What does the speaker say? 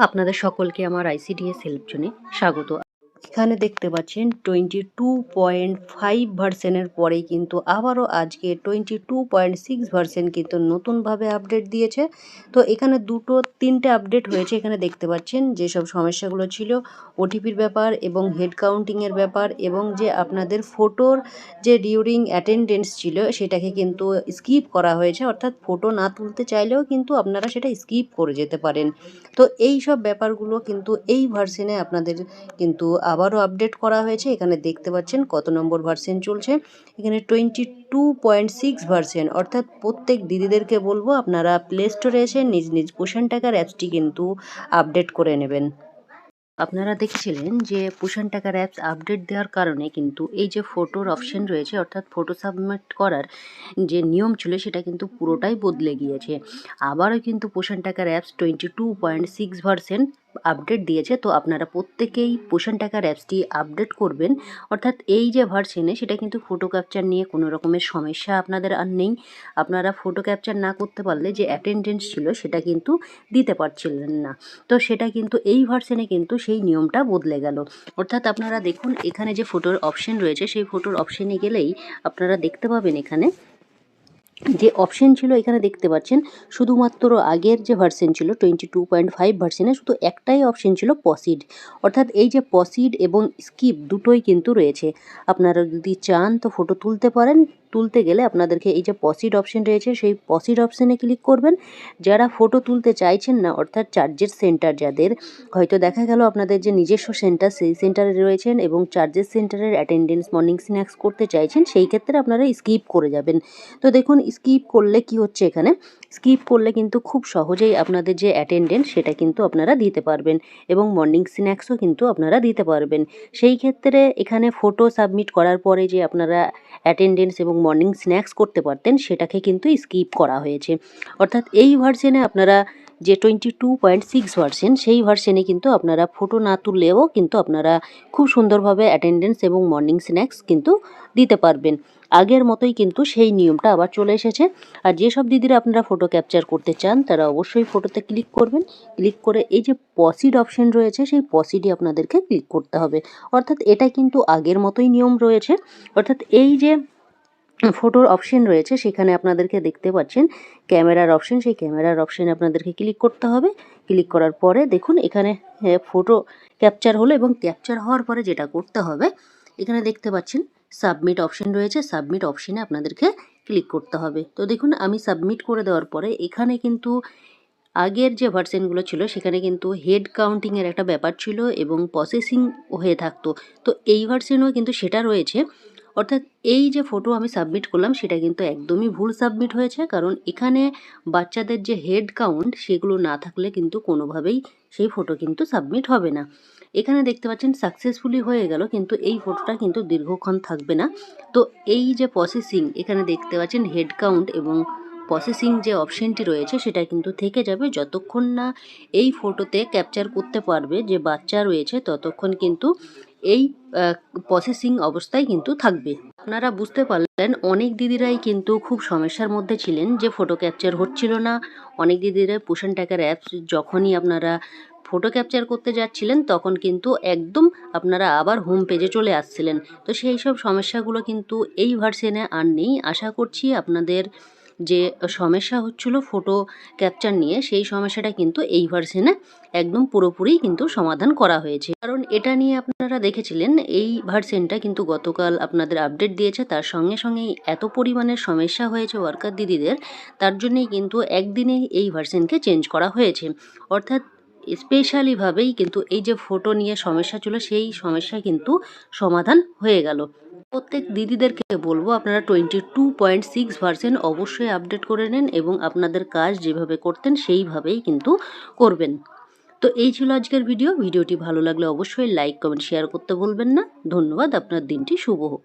আপনাদের সকলকে আমার আইসিডিএস হেল্প জোনে স্বাগত। এখানে দেখতে পাচ্ছেন টোয়েন্টি টু পয়েন্ট ফাইভ ভার্সেনের পরে কিন্তু আবারও আজকে twenty two point six version কিন্তু নতুনভাবে আপডেট দিয়েছে। তো এখানে দুটো, তিনটে আপডেট হয়েছে। এখানে দেখতে পাচ্ছেন যেসব সমস্যাগুলো ছিল, ওটিপির ব্যাপার এবং হেড কাউন্টিংয়ের ব্যাপার এবং যে আপনাদের ফটোর যে ডিউরিং অ্যাটেন্ডেন্স ছিল, সেটাকে কিন্তু স্কিপ করা হয়েছে। অর্থাৎ ফটো না তুলতে চাইলেও কিন্তু আপনারা সেটা স্কিপ করে যেতে পারেন। তো এই সব ব্যাপারগুলো কিন্তু এই ভার্সেনে আপনাদের কিন্তু আবারও আপডেট করা হয়েছে। এখানে দেখতে পাচ্ছেন কত নম্বর ভার্সেন চলছে। এখানে twenty two point six version অর্থাৎ প্রত্যেক দিদিদেরকে বলব আপনারা প্লে স্টোরে এসে নিজ নিজ পোষণ টাকার অ্যাপসটি কিন্তু আপডেট করে নেবেন। আপনারা দেখেছিলেন যে পুষণ টাকার অ্যাপস আপডেট দেওয়ার কারণে কিন্তু এই যে ফটোর অপশন রয়েছে, অর্থাৎ ফটো সাবমিট করার যে নিয়ম ছিল, সেটা কিন্তু পুরোটাই বদলে গিয়েছে। আবারও কিন্তু পোষণ টাকার apps twenty two point six version update দিয়েছে, তো আপনারা প্রত্যেকেই পোষণ টাকার অ্যাপসটি আপডেট করবেন। অর্থাৎ এই যে ভার্সেনে সেটা কিন্তু ফটো ক্যাপচার নিয়ে কোনো রকমের সমস্যা আপনাদের আর নেই। আপনারা ফটো ক্যাপচার না করতে পারলে যে অ্যাটেন্ডেন্স ছিল, সেটা কিন্তু দিতে পারছিলেন না। তো সেটা কিন্তু, এই ভার্সেনে কিন্তু সেই নিয়মটা বদলে গেল। অর্থাৎ আপনারা দেখুন, এখানে যে ফটোর অপশন রয়েছে, সেই ফটোর অপশনে গেলেই আপনারা দেখতে পাবেন এখানে যে অপশন ছিল এখানে দেখতে পাচ্ছেন, শুধুমাত্র আগের যে ভার্সেন ছিল টোয়েন্টি টু পয়েন্ট ফাইভ ভার্সেনে শুধু একটাই অপশন ছিল পসিড অর্থাৎ এই যে পসিড এবং স্কিপ দুটোই কিন্তু রয়েছে। আপনারা যদি চান তো ফটো তুলতে পারেন তুলতে গেলে আপনাদেরকে এই যে পসিড অপশন রয়েছে, সেই পসিড অপশানে ক্লিক করবেন। যারা ফটো তুলতে চাইছেন না, অর্থাৎ চার্জের সেন্টার যাদের, হয়তো দেখা গেল আপনাদের যে নিজস্ব সেন্টার সেই সেন্টারে রয়েছেন এবং চার্জের সেন্টারের অ্যাটেন্ডেন্স মর্নিং স্ন্যাক্স করতে চাইছেন, সেই ক্ষেত্রে আপনারা স্কিপ করে যাবেন। তো দেখুন স্কিপ করলে কি হচ্ছে এখানে? স্কিপ করলে কিন্তু খুব সহজেই আপনাদের যে অ্যাটেন্ডেন্ট সেটা কিন্তু আপনারা দিতে পারবেন এবং মর্নিং স্ন্যাক্সও কিন্তু আপনারা দিতে পারবেন। সেই ক্ষেত্রে এখানে ফটো সাবমিট করার পরে যে আপনারা অ্যাটেন্ডেন্স এবং মর্নিং স্ন্যাক্স করতে পারতেন সেটাকে কিন্তু স্কিপ করা হয়েছে। অর্থাৎ এই ভার্সনে আপনারা যে twenty two point six version সেই ভার্সেনে কিন্তু আপনারা ফটো না তুললেও কিন্তু আপনারা খুব সুন্দরভাবে অ্যাটেন্ডেন্স এবং মর্নিং স্ন্যাক্স কিন্তু দিতে পারবেন। আগের মতোই কিন্তু সেই নিয়মটা আবার চলে এসেছে। আর যেসব দিদিরা আপনারা ফটো ক্যাপচার করতে চান, তারা অবশ্যই ফটোতে ক্লিক করবেন। ক্লিক করে এই যে পসিড অপশন রয়েছে, সেই পসিডই আপনাদেরকে ক্লিক করতে হবে। অর্থাৎ এটা কিন্তু আগের মতোই নিয়ম রয়েছে। অর্থাৎ এই যে ফটোর অপশন রয়েছে, সেখানে আপনাদেরকে দেখতে পাচ্ছেন ক্যামেরার অপশন সেই ক্যামেরার অপশনে আপনাদেরকে ক্লিক করতে হবে। ক্লিক করার পরে দেখুন, এখানে ফটো ক্যাপচার হলো এবং ক্যাপচার হওয়ার পরে যেটা করতে হবে, এখানে দেখতে পাচ্ছেন সাবমিট অপশন রয়েছে সাবমিট অপশনে আপনাদেরকে ক্লিক করতে হবে। তো দেখুন, আমি সাবমিট করে দেওয়ার পরে এখানে কিন্তু আগের যে ভার্সেনগুলো ছিল, সেখানে কিন্তু হেড কাউন্টিংয়ের একটা ব্যাপার ছিল এবং প্রসেসিং হয়ে থাকতো। তো এই ভার্সেনও কিন্তু সেটা রয়েছে। অর্থাৎ এই যে ফটো আমি সাবমিট করলাম, সেটা কিন্তু একদমই ভুল সাবমিট হয়েছে। কারণ এখানে বাচ্চাদের যে হেড কাউন্ট সেগুলো না থাকলে কিন্তু কোনোভাবেই সেই ফটো কিন্তু সাবমিট হবে না। এখানে দেখতে পাচ্ছেন সাকসেসফুলি হয়ে গেল, কিন্তু এই ফটোটা কিন্তু দীর্ঘক্ষণ থাকবে না। তো এই যে প্রসেসিং এখানে দেখতে পাচ্ছেন হেড কাউন্ট এবং প্রসেসিং যে অপশানটি রয়েছে, সেটা কিন্তু থেকে যাবে। যতক্ষণ না এই ফটোতে ক্যাপচার করতে পারবে যে বাচ্চা রয়েছে, ততক্ষণ কিন্তু এই প্রসেসিং অবস্থায় কিন্তু থাকবে। আপনারা বুঝতে পারলেন, অনেক দিদিরাই কিন্তু খুব সমস্যার মধ্যে ছিলেন যে ফটো ক্যাপচার হচ্ছিল না। অনেক দিদিরাই পোষণ টাকার অ্যাপস যখনই আপনারা ফটো ক্যাপচার করতে যাচ্ছিলেন, তখন কিন্তু একদম আপনারা আবার হোম পেজে চলে আসছিলেন। তো সেই সব সমস্যাগুলো কিন্তু এই ভার্সেনে আর নেই। আশা করছি আপনাদের যে সমস্যা হচ্ছিল ফটো ক্যাপচার নিয়ে, সেই সমস্যাটা কিন্তু এই ভার্সনে একদম পুরোপুরি কিন্তু সমাধান করা হয়েছে। কারণ এটা নিয়ে আপনারা দেখেছিলেন, এই ভার্সেনটা কিন্তু গতকাল আপনাদের আপডেট দিয়েছে, তার সঙ্গে সঙ্গেই এত পরিমাণের সমস্যা হয়েছে ওয়ার্কার দিদিদের, তার জন্যই কিন্তু একদিনেই এই ভার্সেনকে চেঞ্জ করা হয়েছে। অর্থাৎ স্পেশালিভাবেই কিন্তু এই যে ফটো নিয়ে সমস্যা ছিল, সেই সমস্যা কিন্তু সমাধান হয়ে গেল। প্রত্যেক দিদিদেরকে বলব, আপনারা twenty two point six version অবশ্যই আপডেট করে নেন এবং আপনাদের কাজ যেভাবে করতেন সেইভাবেই কিন্তু করবেন। তো এই ছিল আজকের ভিডিও ভিডিওটি ভালো লাগলে অবশ্যই লাইক কমেন্ট শেয়ার করতে ভুলবেন না। ধন্যবাদ, আপনার দিনটি শুভ হোক।